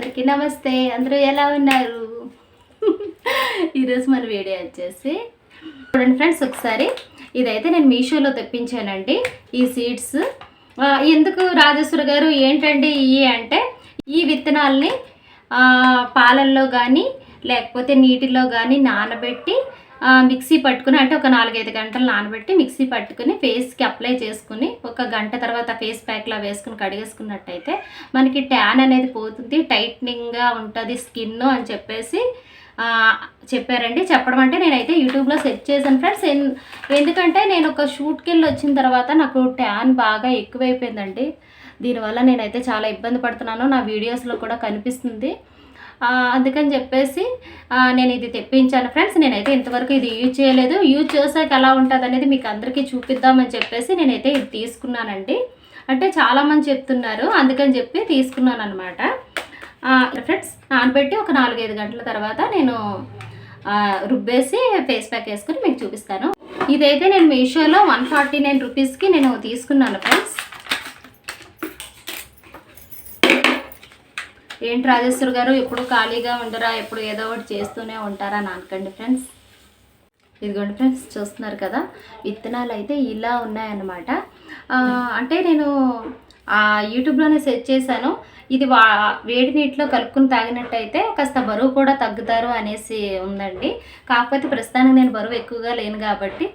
అందరికీ నమస్తే అందరూ ఎలా ఉన్నారు? ఈరోజు మన వీడియో వచ్చేసి చూడండి ఫ్రెండ్స్ ఒకసారి. ఇదైతే నేను మీషోలో తెప్పించానండి ఈ సీడ్స్. ఎందుకు రాజేశ్వర గారు ఏంటండి ఇవి అంటే ఈ విత్తనాల్ని పాలల్లో కానీ లేకపోతే నీటిలో కానీ నానబెట్టి మిక్సీ పట్టుకుని అంటే ఒక నాలుగైదు గంటలు నానబెట్టి మిక్సీ పట్టుకుని ఫేస్కి అప్లై చేసుకుని ఒక గంట తర్వాత ఫేస్ ప్యాక్లా వేసుకుని కడిగేసుకున్నట్టయితే మనకి ట్యాన్ అనేది పోతుంది టైట్నింగ్గా ఉంటుంది స్కిన్ అని చెప్పేసి చెప్పారండి. చెప్పడం అంటే నేనైతే యూట్యూబ్లో సెర్చ్ చేశాను ఫ్రెండ్స్. ఎందుకంటే నేను ఒక షూట్కి వెళ్ళి వచ్చిన తర్వాత నాకు ట్యాన్ బాగా ఎక్కువైపోయిందండి. దీనివల్ల నేనైతే చాలా ఇబ్బంది పడుతున్నాను. నా వీడియోస్లో కూడా కనిపిస్తుంది. అందుకని చెప్పేసి నేను ఇది తెప్పించాను ఫ్రెండ్స్. నేనైతే ఇంతవరకు ఇది యూజ్ చేయలేదు. యూజ్ చేసాక ఎలా ఉంటుంది అనేది మీకు అందరికీ చూపిద్దామని చెప్పేసి నేనైతే ఇది తీసుకున్నానండి. అంటే చాలామంది చెప్తున్నారు అందుకని చెప్పి తీసుకున్నాను అనమాట ఫ్రెండ్స్ నానబెట్టి ఒక నాలుగైదు గంటల తర్వాత నేను రుబ్బేసి ఫేస్ ప్యాక్ వేసుకుని మీకు చూపిస్తాను. ఇదైతే నేను మీషోలో వన్ ఫార్టీ నైన్ రూపీస్కి నేను తీసుకున్నాను ఫ్రెండ్స్. ఏంటి రాజేశ్వర్ గారు? ఎప్పుడు ఖాళీగా ఉండరా? ఎప్పుడు ఏదో ఒకటి చేస్తూనే ఉంటారా? అని అనుకోండి ఫ్రెండ్స్. ఇదిగోండి ఫ్రెండ్స్ చూస్తున్నారు కదా? విత్తనాలు అయితే ఇలా ఉన్నాయన్నమాట. అంటే నేను యూట్యూబ్లోనే సెర్చ్ చేశాను. ఇది వా వేడి నీటిలో కలుపుకుని తాగినట్టయితే కాస్త బరువు కూడా తగ్గుతారు అనేసి ఉందండి. కాకపోతే ప్రస్తుతానికి నేను బరువు ఎక్కువగా లేను కాబట్టి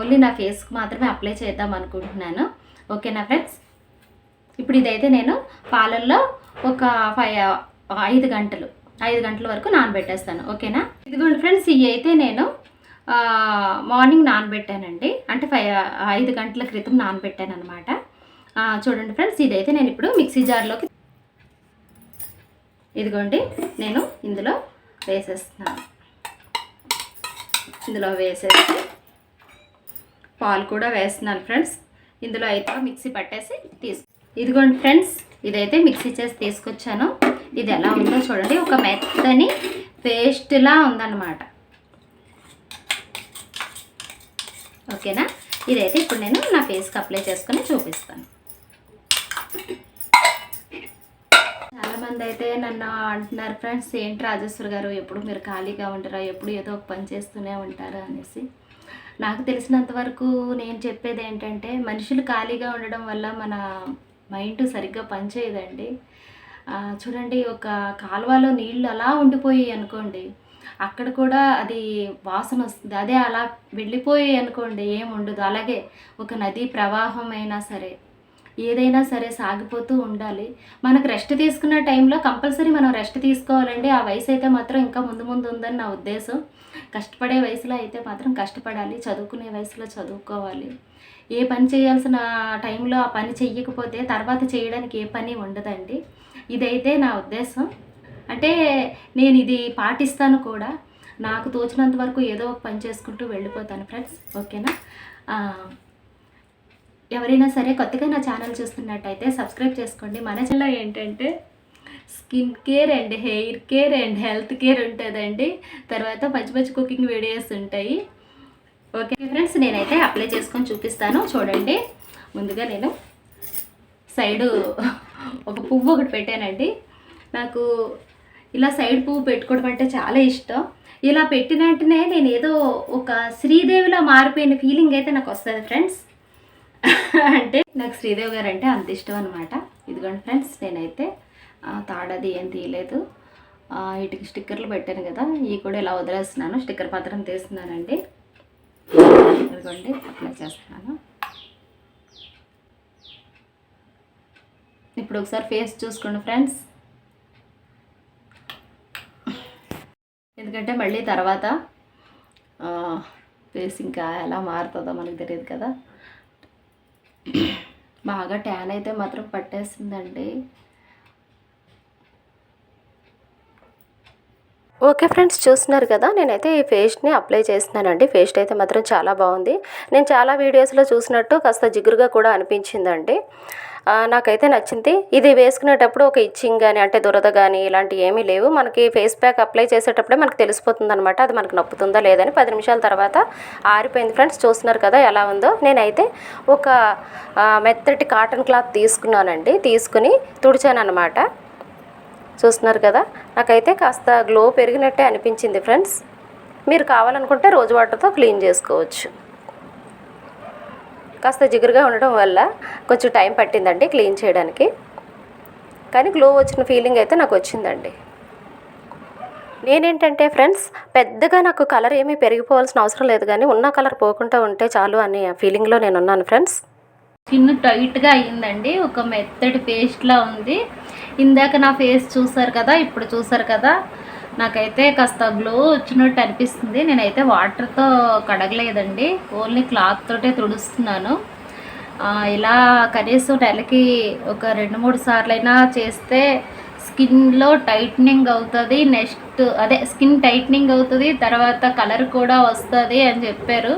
ఓన్లీ నా ఫేస్కి మాత్రమే అప్లై చేద్దాం అనుకుంటున్నాను. ఓకేనా ఫ్రెండ్స్? ఇప్పుడు ఇదైతే నేను పాలల్లో ఒక ఫైవ్ ఐదు గంటలు. ఐదు గంటల వరకు నానబెట్టేస్తాను. ఓకేనా? ఇదిగోండి ఫ్రెండ్స్ ఇవి అయితే నేను మార్నింగ్ నానబెట్టానండి. అంటే ఫైవ్ ఐదు గంటల క్రితం నానబెట్టాను అనమాట చూడండి ఫ్రెండ్స్ ఇదైతే నేను ఇప్పుడు మిక్సీ జార్లోకి ఇదిగోండి నేను ఇందులో వేసేస్తున్నాను. ఇందులో వేసేసి పాలు కూడా వేస్తున్నాను ఫ్రెండ్స్. ఇందులో అయితే మిక్సీ పట్టేసి తీసు ఇదిగోండి ఫ్రెండ్స్ ఇదైతే మిక్సీ చేసి తీసుకొచ్చాను. ఇది ఎలా ఉందో చూడండి. ఒక మెత్తని పేస్ట్లా ఉందన్నమాట. ఓకేనా? ఇదైతే ఇప్పుడు నేను నా ఫేస్కి అప్లై చేసుకొని చూపిస్తాను. చాలామంది అయితే నన్ను అంటున్నారు ఫ్రెండ్స్ ఏంటి రాజేశ్వర్ గారు ఎప్పుడు మీరు ఖాళీగా ఉంటారా? ఎప్పుడు ఏదో ఒక పని చేస్తూనే ఉంటారా? అనేసి. నాకు తెలిసినంత వరకు నేను చెప్పేది ఏంటంటే మనుషులు ఖాళీగా ఉండడం వల్ల మన మైండ్ సరిగ్గా పనిచేయదండి. చూడండి ఒక కాలువలో నీళ్ళు అలా ఉండిపోయాయి అనుకోండి అక్కడ కూడా అది వాసన వస్తుంది. అదే అలా వెళ్ళిపోయాయి అనుకోండి ఏం ఉండదు. అలాగే ఒక నదీ ప్రవాహం అయినా సరే ఏదైనా సరే సాగిపోతూ ఉండాలి. మనకు రెస్ట్ తీసుకున్న టైంలో కంపల్సరీ మనం రెస్ట్ తీసుకోవాలండి. ఆ వయసు అయితే మాత్రం ఇంకా ముందు ముందు ఉందని నా ఉద్దేశం. కష్టపడే వయసులో అయితే మాత్రం కష్టపడాలి. చదువుకునే వయసులో చదువుకోవాలి. ఏ పని చేయాల్సిన టైంలో ఆ పని చెయ్యకపోతే తర్వాత చేయడానికి ఏ పని ఉండదండి. ఇదైతే నా ఉద్దేశం. అంటే నేను ఇది పాటిస్తాను కూడా. నాకు తోచినంత వరకు ఏదో ఒక పని చేసుకుంటూ వెళ్ళిపోతాను ఫ్రెండ్స్. ఓకేనా? ఎవరైనా సరే కొత్తగా నా ఛానల్ చూస్తున్నట్టయితే సబ్స్క్రైబ్ చేసుకోండి. మన ఛానల్ ఏంటంటే skin care and hair care and health care ఉంటుందండి. తర్వాత మంచి మంచి కుకింగ్ వీడియోస్ ఉంటాయి. ఓకే ఫ్రెండ్స్ నేనైతే అప్లై చేసుకొని చూపిస్తాను. చూడండి. ముందుగా నేను సైడు ఒక పువ్వు ఒకటి పెట్టానండి. నాకు ఇలా సైడ్ పువ్వు పెట్టుకోవడం అంటే చాలా ఇష్టం. ఇలా పెట్టిన వెంటనే నేను ఏదో ఒక శ్రీదేవిలా మారిపోయిన ఫీలింగ్ అయితే నాకు వస్తుంది ఫ్రెండ్స్. అంటే నాకు శ్రీదేవి గారు అంటే అంత ఇష్టం అనమాట ఇదిగోండి ఫ్రెండ్స్ నేనైతే తాడది ఏం తీయలేదు. వీటికి స్టిక్కర్లు పెట్టాను కదా ఇవి కూడా ఇలా వదిలేస్తున్నాను. స్టిక్కర్ పత్రం తీస్తున్నానండి. ఇదిగోండి అప్లై చేస్తున్నాను. ఇప్పుడు ఒకసారి ఫేస్ చూసుకోండి ఫ్రెండ్స్. ఎందుకంటే మళ్ళీ తర్వాత ఫేస్ ఇంకా ఎలా మారుతుందో మనకు తెలియదు కదా. బాగా ట్యాన్ అయితే మాత్రం పట్టేసిందండి. ఓకే ఫ్రెండ్స్ చూస్తున్నారు కదా నేనైతే ఈ పేస్ట్ని అప్లై చేస్తున్నానండి. పేస్ట్ అయితే మాత్రం చాలా బాగుంది. నేను చాలా వీడియోస్లో చూసినట్టు కాస్త జిగురుగా కూడా అనిపించిందండి. నాకైతే నచ్చింది. ఇది వేసుకునేటప్పుడు ఒక ఇచ్చింగ్ కానీ అంటే దురద కానీ ఇలాంటివి ఏమీ లేవు. మనకి ఫేస్ ప్యాక్ అప్లై చేసేటప్పుడే మనకు తెలిసిపోతుంది అనమాట అది మనకు నప్పుతుందా లేదని పది నిమిషాల తర్వాత ఆరిపోయింది ఫ్రెండ్స్. చూస్తున్నారు కదా ఎలా ఉందో. నేనైతే ఒక మెత్తటి కాటన్ క్లాత్ తీసుకున్నానండి. తీసుకుని తుడిచాను అనమాట చూస్తున్నారు కదా. నాకైతే కాస్త గ్లో పెరిగినట్టే అనిపించింది ఫ్రెండ్స్. మీరు కావాలనుకుంటే రోజు వాటర్తో క్లీన్ చేసుకోవచ్చు. కాస్త జిగురుగా ఉండడం వల్ల కొంచెం టైం పట్టిందండి క్లీన్ చేయడానికి. కానీ గ్లో వచ్చిన ఫీలింగ్ అయితే నాకు వచ్చిందండి. నేనేంటంటే ఫ్రెండ్స్ పెద్దగా నాకు కలర్ ఏమీ పెరిగిపోవాల్సిన అవసరం లేదు కానీ ఉన్న కలర్ పోకుండా ఉంటే చాలు అనే ఫీలింగ్లో నేను ఉన్నాను ఫ్రెండ్స్. స్కిన్ టైట్గా అయ్యిందండి ఒక మెత్తడి పేస్ట్లా ఉంది. ఇందాక నా ఫేస్ చూసారు కదా ఇప్పుడు చూసారు కదా నాకైతే కాస్త గ్లో వచ్చినట్టు అనిపిస్తుంది. నేనైతే వాటర్తో కడగలేదండి. ఓన్లీ క్లాత్ తోటే తుడుస్తున్నాను. ఇలా కనీసం నెలకి ఒక రెండు మూడు సార్లైనా చేస్తే స్కిన్లో టైట్నింగ్ అవుతుంది నెక్స్ట్ అదే స్కిన్ టైట్నింగ్ అవుతుంది తర్వాత కలర్ కూడా వస్తుంది అని చెప్పారు.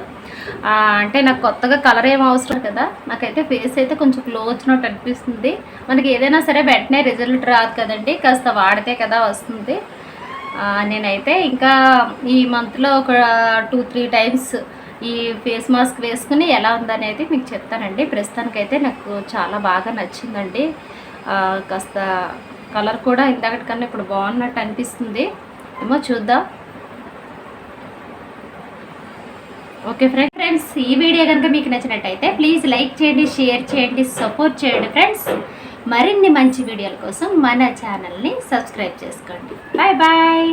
అంటే నాకు కొత్తగా కలర్ ఏం అవసరం కదా. నాకైతే ఫేస్ అయితే కొంచెం గ్లో వచ్చినట్టు అనిపిస్తుంది. మనకి ఏదైనా సరే వెంటనే రిజల్ట్ రాదు కదండి. కాస్త వాడితే కదా వస్తుంది. నేనైతే ఇంకా ఈ మంత్లో ఒక టూ త్రీ టైమ్స్ ఈ ఫేస్ మాస్క్ వేసుకుని ఎలా ఉందనేది మీకు చెప్తానండి. ప్రస్తుతానికైతే నాకు చాలా బాగా నచ్చిందండి. కాస్త కలర్ కూడా ఇందాకటి కన్నా ఇప్పుడు బాగున్నట్టు అనిపిస్తుంది. ఏమో చూద్దాం. ఓకే ఫ్రెండ్ ఫ్రెండ్స్ ఈ వీడియో కనుక మీకు నచ్చినట్టయితే ప్లీజ్ లైక్ చేయండి షేర్ చేయండి సపోర్ట్ చేయండి ఫ్రెండ్స్. మరిన్ని మంచి వీడియోల కోసం మన ఛానల్ని సబ్స్క్రైబ్ చేసుకోండి. Bye bye